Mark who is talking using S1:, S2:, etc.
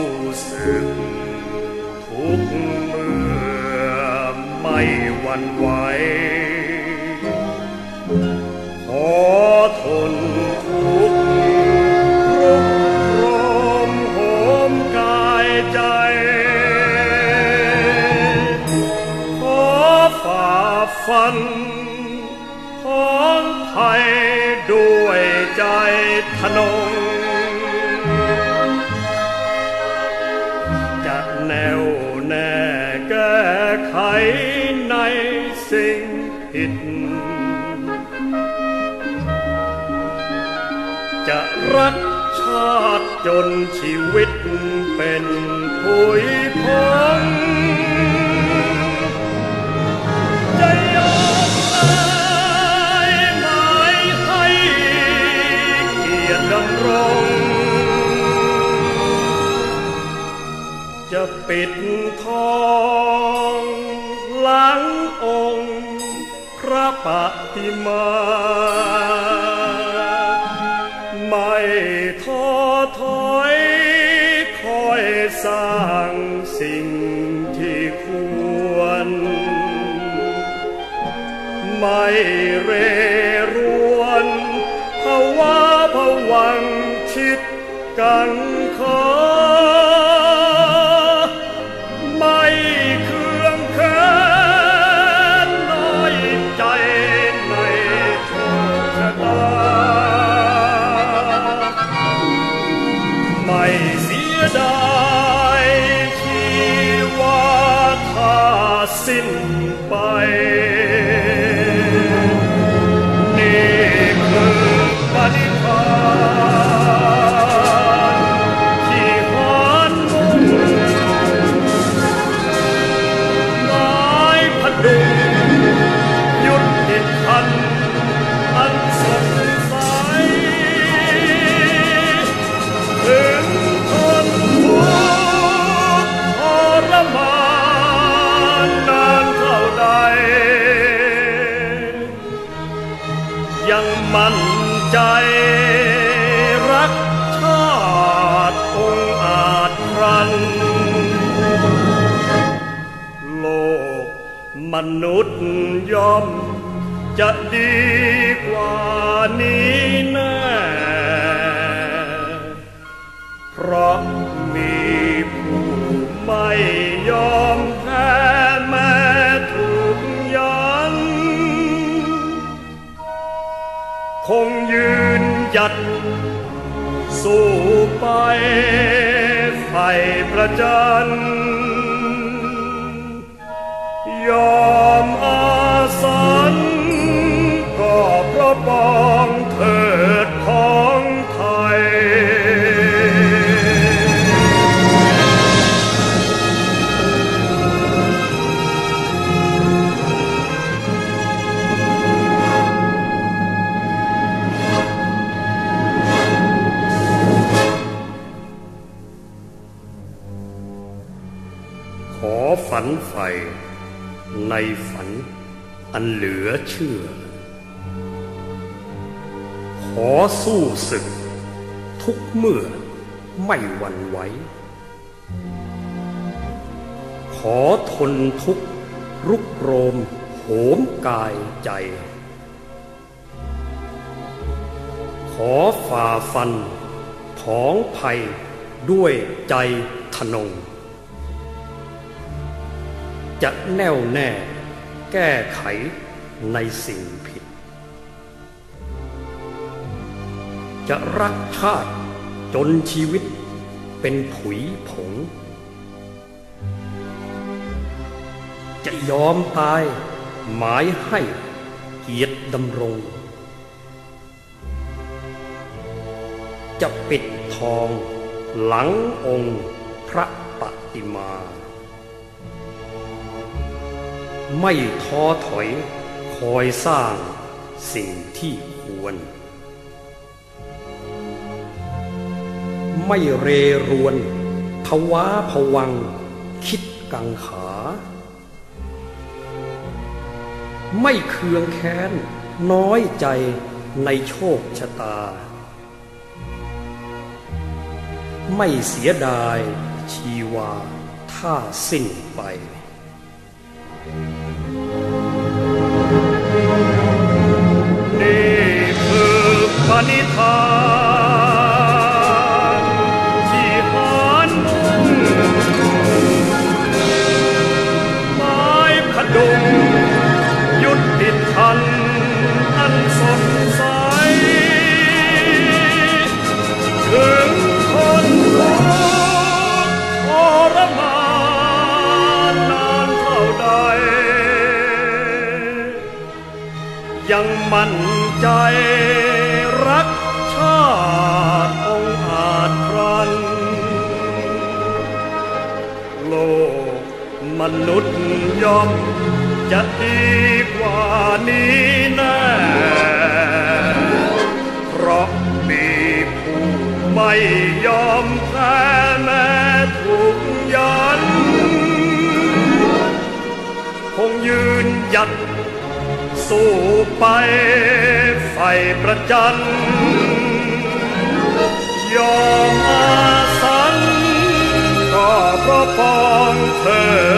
S1: สู้ศึก ทุกเมื่อไม่หวั่นไหวขอทน ผิด จะรักชาติจนชีวิตเป็นผุยพองจะยอมตายหมายให้เกียรติดำรง จะปิดทอง ปฏิมา ไม่ท้อถอยคอยสร้างสิ่งที่ควร ไม่เรรวนภาวะผวังค์คิดกังขา ถ้า นุษย์ย่อม จะดีกว่านี้แน่เพราะมีผู้ไม่ยอมแพ้แม้ถูกยันคงยืนหยัด สู้ไปไฟประจัน ยอมอาสันก็เพราะปองเถิดของไทย ขอฝันใฝ่ในฝัน อันเหลือเชื่อ ขอสู้ศึก ทุกเมื่อไม่หวั่นไหว ขอทนทุกข์รุกโรมโหมกายใจ ขอฝ่าฟันผองภัยด้วยใจทนง จะแน่วแน่ แก้ไขในสิ่งผิด จะรักชาติจนชีวิตเป็นผุยผง จะยอมตายหมายให้เกียรติดำรง จะปิดทองหลังองค์พระปฏิมา ไม่ท้อถอย คอยสร้างสิ่งที่ควร ไม่เรรวนทวาผวังค์คิดกังขา
S2: ไม่เคืองแค้น น้อยใจในโชคชะตา ไม่เสียดายชีวา ถ้าสิ้นไป
S1: ปณิธานที่หานมุ่งไม้พดุงยุดติดทันอันสดใสถึงคนทุกข์ทรมานนานเท่าใด ยังมั่นใจ รักชาติองค์อาจครัน โลกมนุษย์ย่อมจะดีกว่านี้แน่เพราะมีผู้ไม่ยอมแพ้แม้ถูกยัน คงยืนหยัดสู้ไป ไฟประจันยอมอาสันก็เพราะปองเธอ